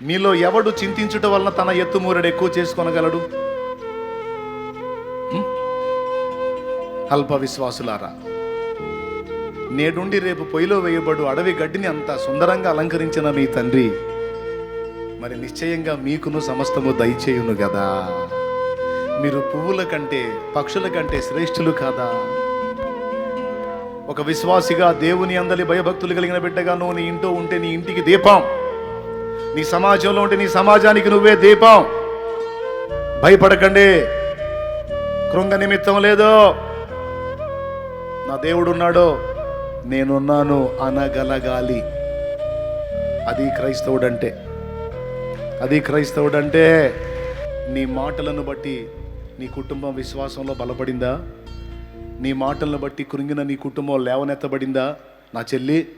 మీలో ఎవడు చింతించుట వలన తన ఎత్తుమూరడు ఎక్కువ చేసుకొనగలడు? అల్ప విశ్వాసులారా నేడుండి రేపు పొయ్యిలో వేయబడు అడవి గడ్డిని అంత సుందరంగా అలంకరించిన మీ తండ్రి మరి నిశ్చయంగా మీకును సమస్తము దయచేయును కదా మీరు పువ్వుల కంటే పక్షుల కంటే శ్రేష్ఠులు కాదా? ఒక విశ్వాసిగా దేవుని అందలి భయభక్తులు కలిగిన బిడ్డగా నువ్వు నీ ఇంట్లో ఉంటే నీ ఇంటికి దీపం. నీ సమాజంలో ఉంటే నీ సమాజానికి నువ్వే దీపం. భయపడకండి. కృంగ నిమిత్తం లేదు. నా దేవుడు ఉన్నాడు నేనున్నాను అనగలగాలి. అది క్రైస్తవుడంటే. అది క్రైస్తవుడంటే నీ మాటలను బట్టి నీ కుటుంబం విశ్వాసంలో బలపడిందా? నీ మాటలను బట్టి కృంగిన నీ కుటుంబం లేవనెత్తబడిందా? నా చెల్లి